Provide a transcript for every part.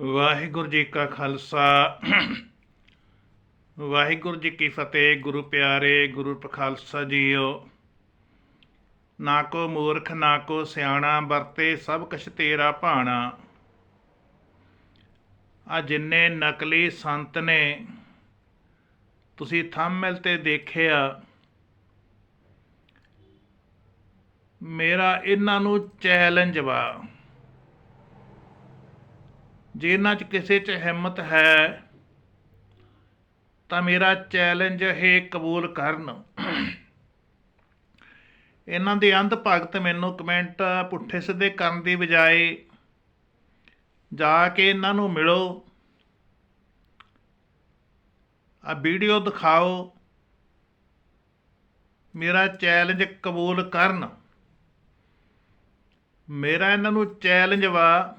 ਵਾਹਿਗੁਰੂ ਜੀ ਕਾ ਖਾਲਸਾ। ਵਾਹਿਗੁਰੂ ਜੀ ਕੀ ਫਤਿਹ, ਗੁਰੂ ਪਿਆਰੇ, ਗੁਰੂ ਖਾਲਸਾ ਜੀਓ। ਨਾ ਕੋ ਮੂਰਖ, ਨਾ ਕੋ ਸਿਆਣਾ, ਵਰਤੇ ਸਭ ਕੁਛ ਤੇਰਾ ਭਾਣਾ। ਆ ਜਿੰਨੇ ਨਕਲੀ ਸੰਤ ਨੇ, ਤੁਸੀਂ ਥੰਬਨੇਲ ਤੇ ਦੇਖਿਆ, ਮੇਰਾ ਇਹਨਾਂ ਨੂੰ ਚੈਲੰਜ ਵਾ। ਜੇ ਇਹਨਾਂ 'ਚ ਕਿਸੇ 'ਚ ਹਿੰਮਤ ਹੈ, ਤਾਂ ਮੇਰਾ ਚੈਲੰਜ ਇਹ ਕਬੂਲ ਕਰਨ। ਇਹਨਾਂ ਦੇ ਅੰਧ ਭਗਤ ਮੈਨੂੰ ਕਮੈਂਟ ਪੁੱਠੇ ਸਿੱਧੇ ਕਰਨ ਦੀ ਬਜਾਏ ਜਾ ਕੇ ਇਹਨਾਂ ਨੂੰ ਮਿਲੋ। ਆ ਵੀਡੀਓ ਦਿਖਾਓ। ਮੇਰਾ ਚੈਲੰਜ ਕਬੂਲ ਕਰਨ। ਮੇਰਾ ਇਹਨਾਂ ਨੂੰ ਚੈਲੰਜ ਵਾ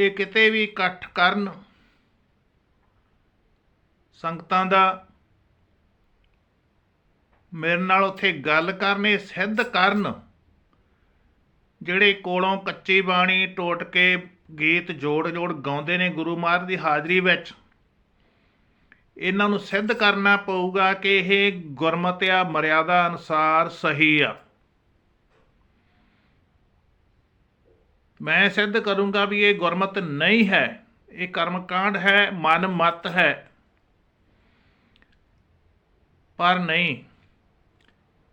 ਇਹ ਕਿਤੇ ਵੀ ਇਕੱਠ ਕਰਨ ਸੰਗਤਾਂ ਦਾ ਮੇਰੇ ਨਾਲ ਉੱਥੇ ਗੱਲ ਕਰਨੇ ਸਿੱਧ ਕਰਨ, ਜਿਹੜੇ ਕੋਲੋਂ ਕੱਚੀ ਬਾਣੀ ਟੋਟ ਕੇ ਗੀਤ ਜੋੜ ਜੋੜ ਗਾਉਂਦੇ ਨੇ ਗੁਰੂ ਮਹਾਰਾਜ ਦੀ ਹਾਜ਼ਰੀ ਵਿੱਚ, ਇਹਨਾਂ ਨੂੰ ਸਿੱਧ ਕਰਨਾ ਪਊਗਾ ਕਿ ਇਹ ਗੁਰਮਤਿਆ ਮਰਿਆਦਾ ਅਨੁਸਾਰ ਸਹੀ ਆ। ਮੈਂ ਸਿੱਧ ਕਰੂੰਗਾ ਵੀ ਇਹ ਗੁਰਮਤ ਨਹੀਂ ਹੈ, ਇਹ ਕਰਮਕਾਂਡ ਹੈ, ਮਨ ਮਤ ਹੈ। ਪਰ ਨਹੀਂ,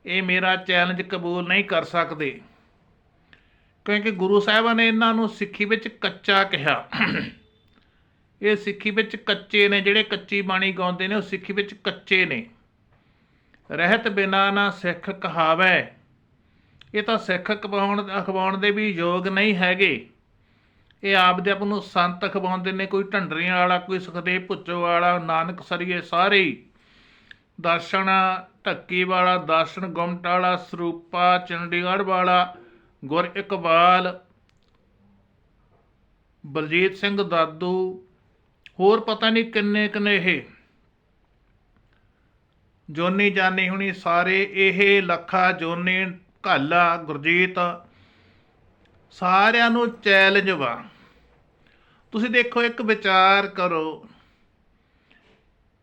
ਇਹ ਮੇਰਾ ਚੈਲੰਜ ਕਬੂਲ ਨਹੀਂ ਕਰ ਸਕਦੇ। ਕਿਉਂਕਿ ਗੁਰੂ ਸਾਹਿਬਾਂ ਨੇ ਇਹਨਾਂ ਨੂੰ ਸਿੱਖੀ ਵਿੱਚ ਕੱਚਾ ਕਿਹਾ। ਇਹ ਸਿੱਖੀ ਵਿੱਚ ਕੱਚੇ ਨੇ, ਜਿਹੜੇ ਕੱਚੀ ਬਾਣੀ ਗਾਉਂਦੇ ਨੇ, ਉਹ ਸਿੱਖੀ ਵਿੱਚ ਕੱਚੇ ਨੇ। ਰਹਿਤ ਬਿਨਾ ਨਾ ਸਿੱਖ ਕਹਾਵੇ। ਇਹ ਤਾਂ ਸਿੱਖ ਕਹਾਉਣ ਅਖਵਾਉਣ ਦੇ ਵੀ ਯੋਗ ਨਹੀਂ ਹੈਗੇ। ਇਹ ਆਪਦੇ ਆਪ ਨੂੰ ਸੰਤ ਅਖਵਾਉਂਦੇ ਨੇ ਕੋਈ ਢੰਡਰੀਆਂ ਵਾਲਾ, ਕੋਈ ਸੁਖਦੇਵ ਭੁੱਚੋ ਵਾਲਾ, ਨਾਨਕ ਸਰੀਏ ਸਾਰੇ। ਹੀ ਦਰਸ਼ਨ ਢੱਕੀ ਵਾਲਾ, ਦਰਸ਼ਨ ਗੁਮਟ ਵਾਲਾ, ਸਰੂਪਾ ਚੰਡੀਗੜ੍ਹ ਵਾਲਾ, ਗੁਰ ਇਕਬਾਲ, ਬਲਜੀਤ ਸਿੰਘ ਦਾਦੂ, ਹੋਰ ਪਤਾ ਨਹੀਂ ਕਿੰਨੇ ਕਿੰਨੇ ਇਹ। ਜੋਨੀ ਜਾਨੀ ਹੁਣੀ ਸਾਰੇ ਇਹ ਲੱਖਾ ਜੋਨੀ ਘਾਲਾ, ਗੁਰਜੀਤ, ਸਾਰਿਆਂ ਨੂੰ ਚੈਲੰਜ ਵਾ। ਤੁਸੀਂ ਦੇਖੋ, ਇੱਕ ਵਿਚਾਰ ਕਰੋ।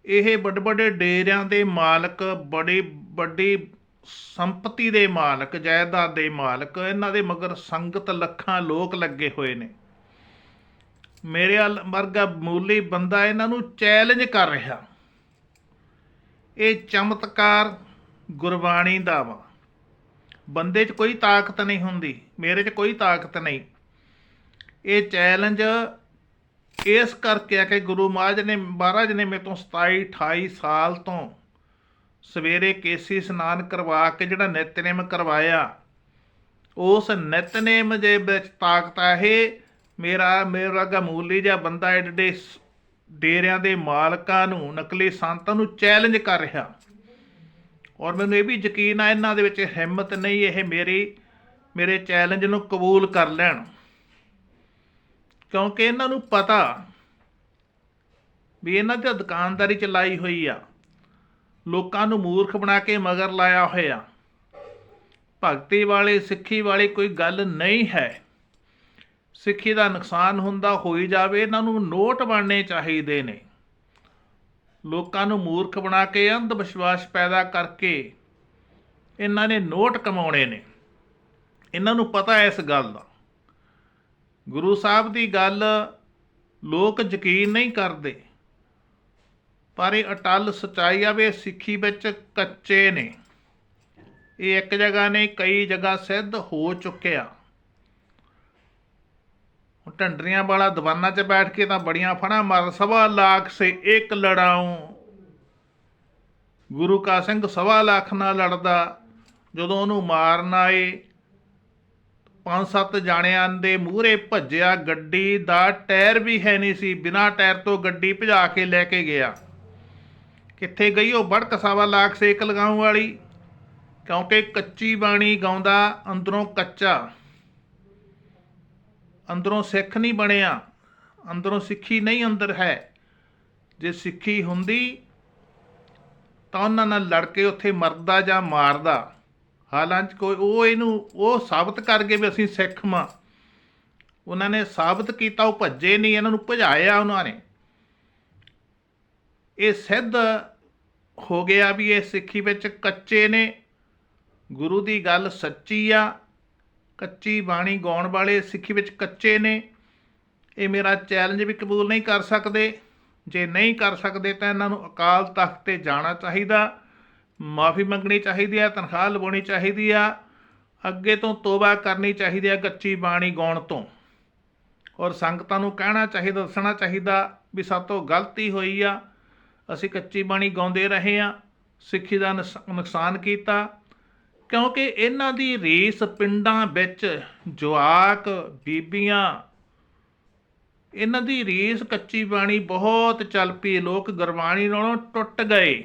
ਇਹ ਵੱਡੇ ਵੱਡੇ ਡੇਰਿਆਂ ਦੇ ਮਾਲਕ, ਬੜੀ ਵੱਡੀ ਸੰਪਤੀ ਦੇ ਮਾਲਕ, ਜਾਇਦਾਦ ਦੇ ਮਾਲਕ, ਇਹਨਾਂ ਦੇ ਮਗਰ ਸੰਗਤ ਲੱਖਾਂ ਲੋਕ ਲੱਗੇ ਹੋਏ ਨੇ। ਮੇਰੇ ਵਰਗਾ ਮੂਲੀ ਬੰਦਾ ਇਹਨਾਂ ਨੂੰ ਚੈਲੰਜ ਕਰ ਰਿਹਾ। ਇਹ ਚਮਤਕਾਰ ਗੁਰਬਾਣੀ ਦਾ ਵਾ। ਬੰਦੇ 'ਚ ਕੋਈ ਤਾਕਤ ਨਹੀਂ ਹੁੰਦੀ, ਮੇਰੇ 'ਚ ਕੋਈ ਤਾਕਤ ਨਹੀਂ। ਇਹ ਚੈਲੰਜ ਇਸ ਕਰਕੇ ਆ ਕਿ ਗੁਰੂ ਮਹਾਰਾਜ ਨੇ ਮਹਾਰਾਜ ਨੇ ਮੇਰੇ ਤੋਂ 27 28 ਸਾਲ ਤੋਂ ਸਵੇਰੇ ਕੇਸੀ ਇਸ਼ਨਾਨ ਕਰਵਾ ਕੇ ਜਿਹੜਾ ਨਿਤਨੇਮ ਕਰਵਾਇਆ, ਉਸ ਨਿਤਨੇਮ ਦੇ ਵਿੱਚ ਤਾਕਤ ਆ ਇਹ ਮੇਰਾ ਮੇਰਾ ਗਮੂਲੀ ਜਿਹਾ ਬੰਦਾ ਐਡੇ ਡੇਰਿਆਂ ਦੇ ਮਾਲਕਾਂ ਨੂੰ, ਨਕਲੀ ਸੰਤਾਂ ਨੂੰ ਚੈਲੰਜ ਕਰ ਰਿਹਾ। ਔਰ ਮੈਨੂੰ ਇਹ ਵੀ ਯਕੀਨ ਆ, ਇਹਨਾਂ ਦੇ ਵਿੱਚ ਹਿੰਮਤ ਨਹੀਂ ਇਹ ਮੇਰੀ, ਮੇਰੇ ਚੈਲੰਜ ਨੂੰ ਕਬੂਲ ਕਰ ਲੈਣ। ਕਿਉਂਕਿ ਇਹਨਾਂ ਨੂੰ ਪਤਾ ਵੀ ਇਹਨਾਂ ਤੇ ਦੁਕਾਨਦਾਰੀ ਚਲਾਈ ਹੋਈ ਆ। ਲੋਕਾਂ ਨੂੰ ਮੂਰਖ ਬਣਾ ਕੇ ਮਗਰ ਲਾਇਆ ਹੋਇਆ। ਭਗਤੀ ਵਾਲੇ, ਸਿੱਖੀ ਵਾਲੀ ਕੋਈ ਗੱਲ ਨਹੀਂ ਹੈ। ਸਿੱਖੀ ਦਾ ਨੁਕਸਾਨ ਹੁੰਦਾ ਹੋਈ ਜਾਵੇ, ਇਹਨਾਂ ਨੂੰ ਨੋਟ ਬਣਨੇ ਚਾਹੀਦੇ ਨੇ। ਲੋਕਾਂ ਨੂੰ ਮੂਰਖ ਬਣਾ ਕੇ ਅੰਧ ਵਿਸ਼ਵਾਸ ਪੈਦਾ ਕਰਕੇ ਇਹਨਾਂ ਨੇ ਨੋਟ ਕਮਾਉਣੇ ਨੇ। ਇਹਨਾਂ ਨੂੰ ਪਤਾ ਹੈ ਇਸ ਗੱਲ ਦਾ। ਗੁਰੂ ਸਾਹਿਬ ਦੀ ਗੱਲ ਲੋਕ ਯਕੀਨ ਨਹੀਂ ਕਰਦੇ। ਪਰ ਇਹ ਅਟਲ ਸਚਾਈ ਆ ਵੀ ਸਿੱਖੀ ਵਿੱਚ ਕੱਚੇ ਨੇ। ਇਹ ਇੱਕ ਜਗ੍ਹਾ ਨਹੀਂ, ਕਈ ਜਗ੍ਹਾ ਸਿੱਧ ਹੋ ਚੁੱਕਿਆ ਢੰਡਰੀਆਂ ਵਾਲਾ ਦੀਵਾਨਾਂ 'ਚ ਬੈਠ ਕੇ ਤਾਂ ਬੜੀਆਂ ਫੜਾਂ ਮਾਰ ਸਵਾ ਲੱਖ ਸੇ ਇੱਕ ਲੜਾਉ। ਗੁਰੂ ਕਾ ਸਿੰਘ ਸਵਾ ਲੱਖ ਨਾਲ ਲੜਦਾ, ਜਦੋਂ ਉਹਨੂੰ ਮਾਰਨ ਆਏ, ਪੰਜ ਸੱਤ ਜਾਣਿਆਂ ਦੇ ਮੂਹਰੇ ਭੱਜਿਆ ਗੱਡੀ ਦਾ ਟਾਇਰ ਵੀ ਹੈ ਨਹੀਂ ਸੀ, ਬਿਨਾ ਟਾਇਰ ਤੋਂ ਗੱਡੀ ਭਜਾ ਕੇ ਲੈ ਕੇ ਗਿਆ। ਕਿੱਥੇ ਗਈ ਉਹ ਬੜਕ ਸਵਾ ਲੱਖ ਸੇਕ ਲਗਾਉਣ ਵਾਲੀ? ਕਿਉਂਕਿ ਕੱਚੀ ਬਾਣੀ ਗਾਉਂਦਾ, ਅੰਦਰੋਂ ਕੱਚਾ। ਅੰਦਰੋਂ ਸਿੱਖ ਨਹੀਂ ਬਣਿਆ, ਅੰਦਰੋਂ ਸਿੱਖੀ ਨਹੀਂ ਅੰਦਰ ਹੈ। ਜੇ ਸਿੱਖੀ ਹੁੰਦੀ ਤਾਂ ਉਹਨਾਂ ਨਾਲ ਲੜ ਕੇ ਉੱਥੇ ਮਰਦਾ ਜਾਂ ਮਾਰਦਾ। ਹਾਲਾਂਕਿ ਕੋਈ ਉਹ ਇਹਨੂੰ, ਉਹ ਸਾਬਤ ਕਰ ਗਏ ਵੀ ਅਸੀਂ ਸਿੱਖ ਮਾਂ ਉਹਨਾਂ ਨੇ ਸਾਬਤ ਕੀਤਾ, ਉਹ ਭੱਜੇ ਨਹੀਂ, ਇਹਨਾਂ ਨੂੰ ਭਜਾਇਆ ਉਹਨਾਂ ਨੇ। ਇਹ ਸਿੱਧ ਹੋ ਗਿਆ ਵੀ ਇਹ ਸਿੱਖੀ ਵਿੱਚ ਕੱਚੇ ਨੇ। ਗੁਰੂ ਦੀ ਗੱਲ ਸੱਚੀ ਆ। ਕੱਚੀ ਬਾਣੀ ਗਾਉਣ ਵਾਲੇ ਸਿੱਖੀ ਵਿੱਚ ਕੱਚੇ ਨੇ। ਇਹ ਮੇਰਾ ਚੈਲੰਜ ਵੀ ਕਬੂਲ ਨਹੀਂ ਕਰ ਸਕਦੇ। ਜੇ ਨਹੀਂ ਕਰ ਸਕਦੇ ਤਾਂ ਇਹਨਾਂ ਨੂੰ ਅਕਾਲ ਤਖਤ ਤੇ ਜਾਣਾ ਚਾਹੀਦਾ। ਮਾਫੀ ਮੰਗਣੀ ਚਾਹੀਦੀ ਹੈ ਤਨਖਾਹ ਲਵਾਉਣੀ ਚਾਹੀਦੀ ਆ। ਅੱਗੇ ਤੋਂ ਤੋਬਾ ਕਰਨੀ ਚਾਹੀਦੀ ਹੈ ਕੱਚੀ ਬਾਣੀ ਗਾਉਣ ਤੋਂ। ਔਰ ਸੰਗਤਾਂ ਨੂੰ ਕਹਿਣਾ ਚਾਹੀਦਾ, ਦੱਸਣਾ ਚਾਹੀਦਾ ਵੀ ਸਾਤੋਂ ਗਲਤੀ ਹੋਈ ਆ। ਅਸੀਂ ਕੱਚੀ ਬਾਣੀ ਗਾਉਂਦੇ ਰਹੇ ਆ। ਸਿੱਖੀ ਦਾ ਨੁਸ- ਨੁਕਸਾਨ ਕੀਤਾ। ਕਿਉਂਕਿ ਇਹਨਾਂ ਦੀ ਰੀਸ ਪਿੰਡਾਂ ਵਿੱਚ ਜਵਾਕ, ਬੀਬੀਆਂ, ਇਹਨਾਂ ਦੀ ਰੀਸ ਕੱਚੀ ਬਾਣੀ ਬਹੁਤ ਚੱਲ ਪਈ, ਲੋਕ ਗੁਰਬਾਣੀ ਨਾਲੋਂ ਟੁੱਟ ਗਏ।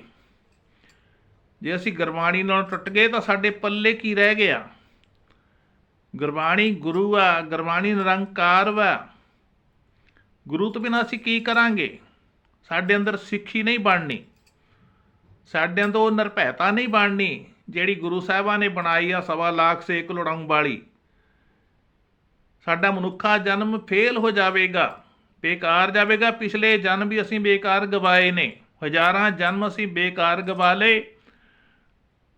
ਜੇ ਅਸੀਂ ਗੁਰਬਾਣੀ ਨਾਲੋਂ ਟੁੱਟ ਗਏ ਤਾਂ ਸਾਡੇ ਪੱਲੇ ਕੀ ਰਹਿ ਗਿਆ? ਗੁਰਬਾਣੀ ਗੁਰੂ ਆ, ਗੁਰਬਾਣੀ ਨਿਰੰਕਾਰ ਵਾ। ਗੁਰੂ ਤੋਂ ਬਿਨਾਂ ਅਸੀਂ ਕੀ ਕਰਾਂਗੇ? ਸਾਡੇ ਅੰਦਰ ਸਿੱਖੀ ਨਹੀਂ ਬਣਨੀ। ਸਾਡੇ ਅੰਦਰ ਉਹ ਨਿਰਭੈਤਾ ਨਹੀਂ ਬਣਨੀ। ਜਿਹੜੀ ਗੁਰੂ ਸਾਹਿਬਾਂ ਨੇ ਬਣਾਈ ਆ ਸਵਾ ਲੱਖ ਸੇਕ ਲੜਾਉਂ ਵਾਲੀ, ਸਾਡਾ ਮਨੁੱਖਾ ਜਨਮ ਫੇਲ ਹੋ ਜਾਵੇਗਾ, ਬੇਕਾਰ ਜਾਵੇਗਾ। ਪਿਛਲੇ ਜਨਮ ਵੀ ਅਸੀਂ ਬੇਕਾਰ ਗਵਾਏ ਨੇ, ਹਜ਼ਾਰਾਂ ਜਨਮ ਅਸੀਂ ਬੇਕਾਰ ਗਵਾ ਲਏ।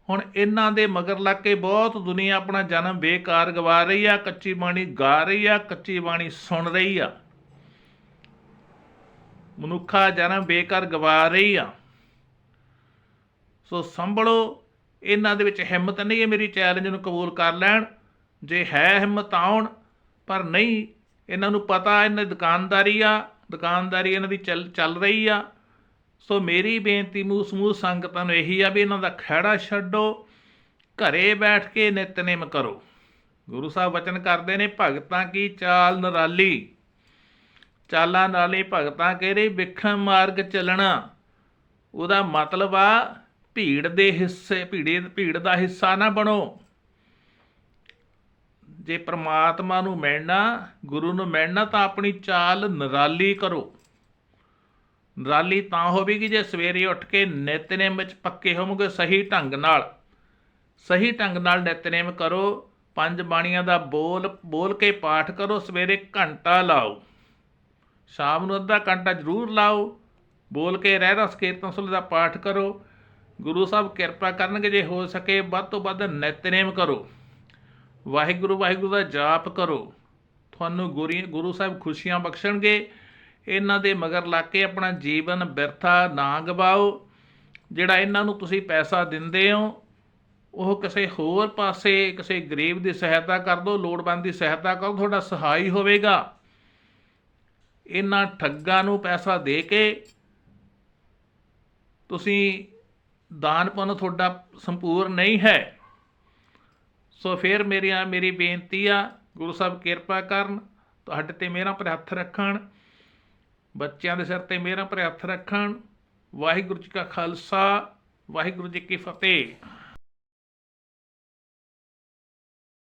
ਹੁਣ ਇਹਨਾਂ ਦੇ ਮਗਰ ਲੱਗ ਕੇ ਬਹੁਤ ਦੁਨੀਆ ਆਪਣਾ ਜਨਮ ਬੇਕਾਰ ਗਵਾ ਰਹੀ ਆ, ਕੱਚੀ ਬਾਣੀ ਗਾ ਰਹੀ ਆ, ਕੱਚੀ ਬਾਣੀ ਸੁਣ ਰਹੀ ਆ। ਮਨੁੱਖਾ ਜਨਮ ਬੇਕਾਰ ਗਵਾ ਰਹੀ ਆ। ਸੋ ਸੰਭਲੋ ਇਹਨਾਂ ਦੇ ਵਿੱਚ ਹਿੰਮਤ ਨਹੀਂ ਹੈ ਮੇਰੀ ਚੈਲੰਜ ਨੂੰ ਕਬੂਲ ਕਰ ਲੈਣ। ਜੇ ਹੈ ਹਿੰਮਤ ਆਉਣ, ਪਰ ਨਹੀਂ, ਇਹਨਾਂ ਨੂੰ ਪਤਾ ਇਹਨਾਂ ਦੀ ਦੁਕਾਨਦਾਰੀ ਆ, ਦੁਕਾਨਦਾਰੀ ਇਹਨਾਂ ਦੀ ਚੱਲ ਚੱਲ ਰਹੀ ਆ। ਸੋ ਮੇਰੀ ਬੇਨਤੀ ਮੂੰਹ ਸਮੂਹ ਸੰਗਤਾਂ ਨੂੰ ਇਹੀ ਆ ਵੀ ਇਹਨਾਂ ਦਾ ਖਹਿੜਾ ਛੱਡੋ, ਘਰੇ ਬੈਠ ਕੇ ਨਿਤਨੇਮ ਕਰੋ। ਗੁਰੂ ਸਾਹਿਬ ਵਚਨ ਕਰਦੇ ਨੇ, ਭਗਤਾਂ ਕੀ ਚਾਲ ਨਰਾਲੀ? ਚਾਲਾਂ ਨਾਲੇ ਭਗਤਾਂ ਕਹਿਰੇ ਵਿਖਮ ਮਾਰਗ ਚੱਲਣਾ? ਉਹਦਾ ਮਤਲਬ ਆ ਭੀੜ ਦੇ ਹਿੱਸੇ, ਭੀੜੇ, ਭੀੜ ਦਾ ਹਿੱਸਾ ਨਾ ਬਣੋ। ਜੇ ਪ੍ਰਮਾਤਮਾ ਨੂੰ ਮਿਲਣਾ, ਗੁਰੂ ਨੂੰ ਮਿਲਣਾ ਤਾਂ ਆਪਣੀ ਚਾਲ ਨਿਰਾਲੀ ਕਰੋ। ਨਿਰਾਲੀ ਤਾਂ ਹੋਵੇਗੀ ਜੇ ਸਵੇਰੇ ਉੱਠ ਕੇ ਨਿਤਨੇਮ ਵਿੱਚ ਪੱਕੇ ਹੋਵੋਗੇ ਸਹੀ ਢੰਗ ਨਾਲ। ਸਹੀ ਢੰਗ ਨਾਲ ਨਿਤਨੇਮ ਕਰੋ, ਪੰਜ ਬਾਣੀਆਂ ਦਾ ਬੋਲ ਬੋਲ ਕੇ ਪਾਠ ਕਰੋ, ਸਵੇਰੇ ਘੰਟਾ ਲਾਓ। ਸ਼ਾਮ ਨੂੰ ਅੱਧਾ ਘੰਟਾ ਜ਼ਰੂਰ ਲਾਓ। ਬੋਲ ਕੇ ਰਹਿਰਾਸ ਕੀਰਤਨ ਸੁਲ ਦਾ ਪਾਠ ਕਰੋ। ਗੁਰੂ ਸਾਹਿਬ ਕਿਰਪਾ ਕਰਨਗੇ ਜੇ ਹੋ ਸਕੇ, ਵੱਧ ਤੋਂ ਵੱਧ ਨਿਤਨੇਮ ਕਰੋ। ਵਾਹਿਗੁਰੂ ਵਾਹਿਗੁਰੂ ਦਾ ਜਾਪ ਕਰੋ। ਤੁਹਾਨੂੰ ਗੁਰੀ, ਗੁਰੂ ਸਾਹਿਬ ਖੁਸ਼ੀਆਂ ਬਖਸ਼ਣਗੇ। ਇਹਨਾਂ ਦੇ ਮਗਰ ਲੱਗ ਕੇ ਆਪਣਾ ਜੀਵਨ ਬਿਰਥਾ ਨਾ ਗਵਾਓ। ਜਿਹੜਾ ਇਹਨਾਂ ਨੂੰ ਤੁਸੀਂ ਪੈਸਾ ਦਿੰਦੇ ਹੋ, ਉਹ ਕਿਸੇ ਹੋਰ ਪਾਸੇ, ਕਿਸੇ ਗਰੀਬ ਦੀ ਸਹਾਇਤਾ ਕਰ ਦਿਓ ਲੋੜਵੰਦ ਦੀ ਸਹਾਇਤਾ ਕਰੋ, ਤੁਹਾਡਾ ਸਹਾਈ ਹੋਵੇਗਾ। ਇਹਨਾਂ ਠੱਗਾਂ ਨੂੰ ਪੈਸਾ ਦੇ ਕੇ ਤੁਸੀਂ ਦਾਨ ਪੁੰਨ ਤੁਹਾਡਾ ਸੰਪੂਰਨ ਨਹੀਂ ਹੈ। ਸੋ ਫਿਰ ਮੇਰੀਆਂ, ਮੇਰੀ ਬੇਨਤੀ ਆ, ਗੁਰੂ ਸਾਹਿਬ ਕਿਰਪਾ ਕਰਨ, ਤੁਹਾਡੇ ਤੇ ਮੇਰਾ ਪਰ ਹੱਥ ਰੱਖਣ, ਬੱਚਿਆਂ ਦੇ ਸਿਰ ਤੇ ਮੇਰਾ ਪਰ ਹੱਥ ਰੱਖਣ। ਵਾਹਿਗੁਰੂ ਜੀ ਕਾ ਖਾਲਸਾ, ਵਾਹਿਗੁਰੂ ਜੀ ਕੀ ਫਤਿਹ।